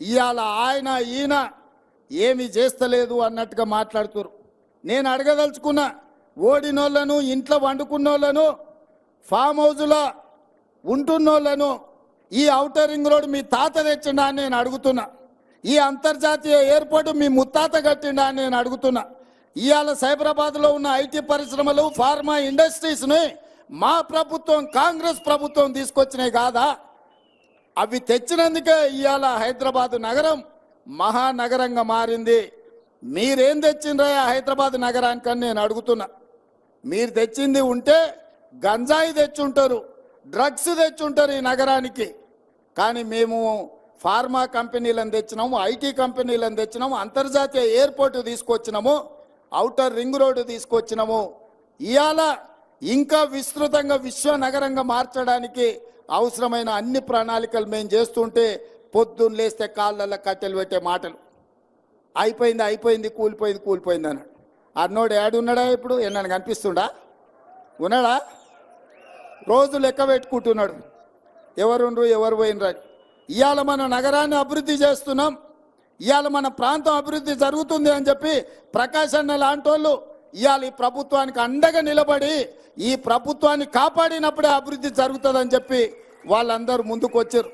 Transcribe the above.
ఇవాళ ఆయన ఈయన ఏమి చేస్తలేదు అన్నట్టుగా మాట్లాడుతున్నారు నేను అడగదలుచుకున్నా ఓడినోళ్ళను ఇంట్లో వండుకున్నోళ్ళను ఫామ్ హౌజ్లో ఉంటున్నోళ్ళను ఈ ఔటర్ రింగ్ రోడ్ మీ తాత తెచ్చిండా అని నేను అడుగుతున్నా. ఈ అంతర్జాతీయ ఎయిర్పోర్ట్ మీ ముత్తాత కట్టిండా అని నేను అడుగుతున్నా. ఇవాళ సైబరాబాద్లో ఉన్న ఐటీ పరిశ్రమలు ఫార్మా ఇండస్ట్రీస్ని మా ప్రభుత్వం కాంగ్రెస్ ప్రభుత్వం తీసుకొచ్చినాయి కాదా? అవి తెచ్చినందుకే ఇవాళ హైదరాబాదు నగరం మహానగరంగా మారింది. మీరేం తెచ్చిండ్రా హైదరాబాద్ నగరానికని నేను అడుగుతున్నా. మీరు తెచ్చింది ఉంటే గంజాయి తెచ్చుంటారు డ్రగ్స్ తెచ్చుంటారు ఈ నగరానికి. కానీ మేము ఫార్మా కంపెనీలను తెచ్చినాము ఐటీ కంపెనీలను తెచ్చినాము అంతర్జాతీయ ఎయిర్పోర్ట్ తీసుకొచ్చినాము అవుటర్ రింగ్ రోడ్డు తీసుకొచ్చినాము. ఇవాళ ఇంకా విస్తృతంగా విశ్వ నగరంగా మార్చడానికి అవసరమైన అన్ని ప్రణాళికలు మేము చేస్తుంటే పొద్దున్న లేస్తే కాళ్ళల్లో కట్టెలు పెట్టే మాటలు. అయిపోయింది అయిపోయింది కూలిపోయింది కూలిపోయింది అన్నాడు. అన్నోడు ఏడున్నాడా ఇప్పుడు? నన్ను కనిపిస్తుండా? ఉన్నాడా? రోజు లెక్క పెట్టుకుంటున్నాడు. ఎవరుండ్రు ఎవరు పోయినరా ఇవాళ మన నగరాన్ని అభివృద్ధి చేస్తున్నాం. ఇవాళ మన ప్రాంతం అభివృద్ధి జరుగుతుంది అని చెప్పి ప్రకాశ్ అన్న లాంటి వాళ్ళు ఇవాళ ఈ ప్రభుత్వానికి అండగా నిలబడి ఈ ప్రభుత్వాన్ని కాపాడినప్పుడే అభివృద్ధి జరుగుతుందని చెప్పి వాళ్ళందరూ ముందుకు వచ్చారు